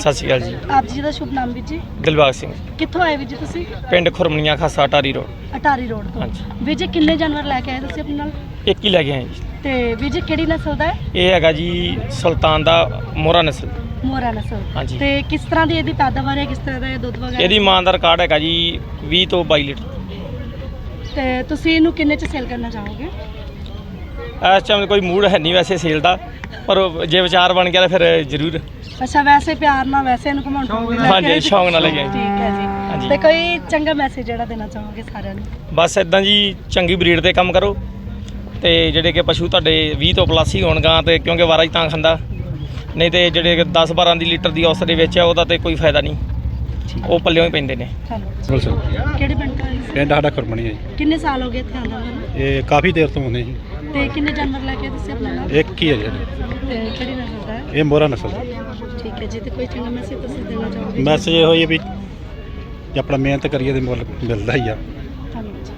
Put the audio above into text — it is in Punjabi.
ਸਤਿ ਸ਼੍ਰੀ ਅਕਾਲ ਜੀ। ਆਪ ਜੀ ਦਾ ਸ਼ੁਭ ਨਾਮ ਵੀਰ ਜੀ? ਦਿਲਬਾਗ ਸਿੰਘ। ਕਿੱਥੋਂ ਆਏ ਵੀਰ ਜੀ ਤੁਸੀਂ? ਪਿੰਡ ਖੁਰਮਣੀਆਂ ਖਾਸਾ ਟਾਰੀ ਰੋਡ। ਅਟਾਰੀ ਰੋਡ ਤੋਂ। ਹਾਂਜੀ। ਵੀਰ ਜੀ ਕਿੰਨੇ ਜਾਨਵਰ ਲੈ ਕੇ ਆਏ ਤੁਸੀਂ ਆਪਣੇ ਨਾਲ? ਇੱਕ ਹੀ ਲੈ ਕੇ ਆਏ ਜੀ। ਤੇ ਵੀਰ ਜੀ ਕਿਹੜੀ ਨਸਲ ਦਾ ਹੈ? ਇਹ ਹੈਗਾ ਜੀ ਸੁਲਤਾਨ ਦਾ ਮੋਹਰਾ ਨਸਲ। ਮੋਰਾ ਨਸਲ। ਹਾਂਜੀ। ਤੇ ਕਿਸ ਤਰ੍ਹਾਂ ਦੀ ਇਹਦੀ ਪੈਦਾਵਾਰ ਹੈ? ਕਿਸ ਤਰ੍ਹਾਂ ਦਾ ਇਹ ਦੁੱਧ ਵਗੈਰਾ? ਇਹਦੀ ਮਾਂ ਦਾ ਰਿਕਾਰਡ ਹੈਗਾ ਜੀ 20 ਤੋਂ 22 ਲੀਟਰ। ਤੇ ਤੁਸੀਂ ਇਹਨੂੰ ਕਿੰਨੇ ਚ ਸੇਲ ਕਰਨਾ ਚਾਹੋਗੇ? ਇਸ ਟਾਈਮ ਕੋਈ ਮੂਡ ਹੈ ਨਹੀਂ ਵੈਸੇ ਸੇਲ ਦਾ ਪਰ ਜੇ ਵਿਚਾਰ ਬਣ ਗਿਆ ਤਾਂ ਫਿਰ ਜ਼ਰੂਰ। ਅੱਛਾ ਵੈਸੇ ਪਿਆਰ ਨਾਲ ਵੈਸੇ ਇਹਨੂੰ ਘਮਾਉਣ ਚਾਹੋਗੇ ਹਾਂਜੀ, ਸ਼ੌਂਕ ਨਾਲ ਲੈ ਕੇ ਆਏ। ਠੀਕ ਹੈ ਜੀ। ਹਾਂਜੀ। ਤੇ ਕੋਈ ਚੰਗਾ ਮੈਸੇਜ ਜਿਹੜਾ ਦੇਣਾ ਚਾਹੋਗੇ ਸਾਰਿਆਂ ਨੂੰ? ਬਸ ਇਦਾਂ ਜੀ ਚੰਗੀ ਬਰੀਡ ਤੇ ਕੰਮ ਕਰੋ। ਤੇ ਜਿਹੜੇ ਕਿ ਪਸ਼ੂ ਤੁਹਾਡੇ 20 ਤੋਂ ਪਲੱਸ ਹੀ ਹੋਣਗਾ ਤੇ ਕਿਉਂਕਿ ਵਾਰਾ ਹੀ ਤਾਂ ਖਾਂਦਾ। ਨਹੀਂ ਤੇ ਜਿਹੜੇ ਕਿ 10 12 ਦੀ ਲੀਟਰ ਦੀ ਔਸਤ ਦੇ ਵਿੱਚ ਆ ਉਹਦਾ ਤੇ ਕੋਈ ਫਾਇਦਾ ਨਹੀਂ। ਉਹ ਪੱਲਿਓਂ ਹੀ ਪੈਂਦੇ ਨੇ। ਧੰਨਵਾਦ ਬਿਲਕੁਲ ਸਰ। ਕਿਹੜੇ ਪਿੰਡ ਤੋਂ ਆਏ ਸੀ? ਪਿੰਡ ਸਾਡਾ ਖੁਰਮਣੀ ਹੈ ਜੀ। ਕਿੰਨੇ ਸਾਲ ਹੋ ਗਏ ਇੱਥੇ ਆਉਂਦਾ ਨੂੰ? ਇਹ ਕਾਫੀ ਦੇਰ ਤੋਂ ਹੁੰਦੇ ਜੀ। ਤੇ ਕਿੰਨੇ ਜਾਨਵਰ ਲੈ ਕੇ ਤੁਸੀਂ ਆਪਣੇ ਨਾਲ ਇੱਕ ਹੀ ਹੈ ਜੀ ਤੇ ਕਿਹੜੀ ਨਸਲ ਦਾ ਹੈ? ਇਹ ਮੋਹਰਾ ਨਸਲ ਦਾ। ਠੀਕ ਹੈ ਜੀ ਤੇ ਕੋਈ ਚੰਗਾ ਮੈਸੇਜ ਤੁਸੀਂ ਦੇਣਾ ਚਾਹੋਗੇ? ਮੈਸੇਜ ਇਹੋ ਹੀ ਹੈ ਵੀ ਜੇ ਆਪਣਾ ਮਿਹਨਤ ਕਰੀਏ ਤੇ ਮੁੱਲ ਮਿਲਦਾ ਹੀ ਆ। ਧੰਨਵਾਦ ਜੀ।